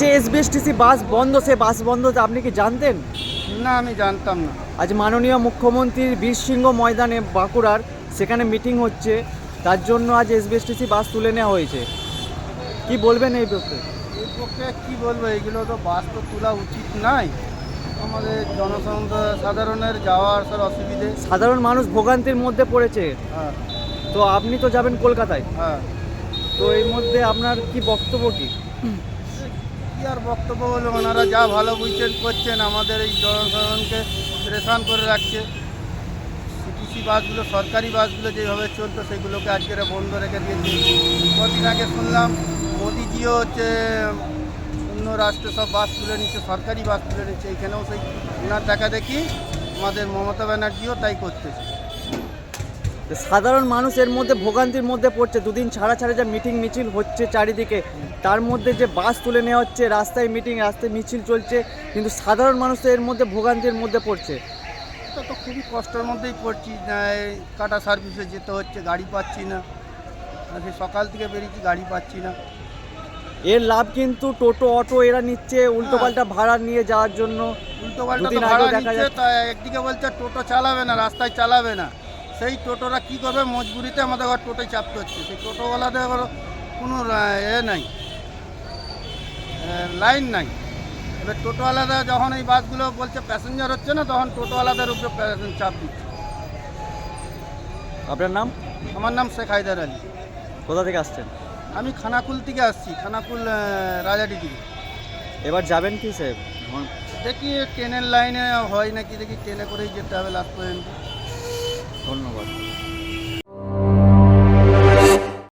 যে SBSTC bus বন্ধ সে বাস বন্ধ তা আপনি কি জানতেন? না আমি জানতাম না। আজ মাননীয় মুখ্যমন্ত্রীর বীরসিংহ ময়দানে বাঁকুড়ার সেখানে মিটিং হচ্ছে তার জন্য আজ এসবিএসটিসি বাস তুলে নেওয়া হয়েছে। কি বলবেন এই পক্ষে? এই পক্ষে কী বলব এগুলো তো বাস তো তোলা উচিত নাই। আমাদের জনসাধারণ সাধারণের যাওয়া আসার অসুবিধে। সাধারণ মানুষ ভোগান্তির মধ্যে পড়েছে। হ্যাঁ। তো আপনি তো যাবেন কলকাতায়। হ্যাঁ। তো এই মধ্যে আপনার কি বক্তব্য কি? কী আর বক্তব্য হলো ওনারা যা ভালো বুঝছেন, করছেন, আমাদের এই জনসাধারণকে পরেশান করে রাখছে। সিটিসি বাসগুলো, সরকারি বাসগুলো যেভাবে চলতো, সেগুলোকে আজকের বন্ধ রেখে দিয়েছে। কদিন আগে শুনলাম, মোদিজিও হচ্ছে অন্য রাষ্ট্র সব বাস তুলে নিচ্ছে, সরকারি বাস তুলে নিচ্ছে। এখানেও সেই ওনার দেখা দেখি, আমাদের মমতা ব্যানার্জিও তাই করতেছে। সাধারণ মানুষ এর মধ্যে ভোগান্তির মধ্যে পড়ছে দুদিন ছাড়া ছাড়া যা মিটিং মিছিল হচ্ছে চারিদিকে তার মধ্যে যে বাস তুলে নেওয়া হচ্ছে রাস্তায় মিটিং রাস্তায় মিছিল চলছে কিন্তু সাধারণ মানুষ তো এর মধ্যে ভোগান্তির মধ্যে পড়ছে। এটা তো খুবই কষ্টের মধ্যেই পড়ছি কাটা সার্ভিসে যেতে হচ্ছে গাড়ি পাচ্ছি না। সকাল থেকে বেরিয়েছি গাড়ি পাচ্ছি না। এর লাভ কিন্তু টোটো অটো এরা নিচ্ছে উল্টোপাল্টা ভাড়া নিয়ে যাওয়ার জন্য। উল্টো পাল্টা দুদিন তো আগেও ভাড়া নিচ্ছে একদিকে বলছে টোটো চালাবে না রাস্তায় চালাবে না। সেই টোটোরা কি করবে? মজবুরিতে আমাদের ঘর টোটোয় চাপতে হচ্ছে সেই টোটোওয়ালাদের আবার কোনো এ নাই। লাইন নাই। এবার টোটোওয়ালারা যখন এই বাসগুলো বলছে প্যাসেঞ্জার হচ্ছে না তখন টোটোওয়ালাদের উপরে চাপ দিচ্ছে। আপনার নাম? আমার নাম শেখ হায়দার আলী। কোথা থেকে আসছেন? আমি খানাকুল থেকে আসছি খানাকুল রাজাডি থেকে। এবার যাবেন কি স্যার দেখি ট্রেনের লাইনে হয় নাকি দেখি ট্রেনে করেই যেতে হবে লাস্ট পর্যন্ত ধন্যবাদ।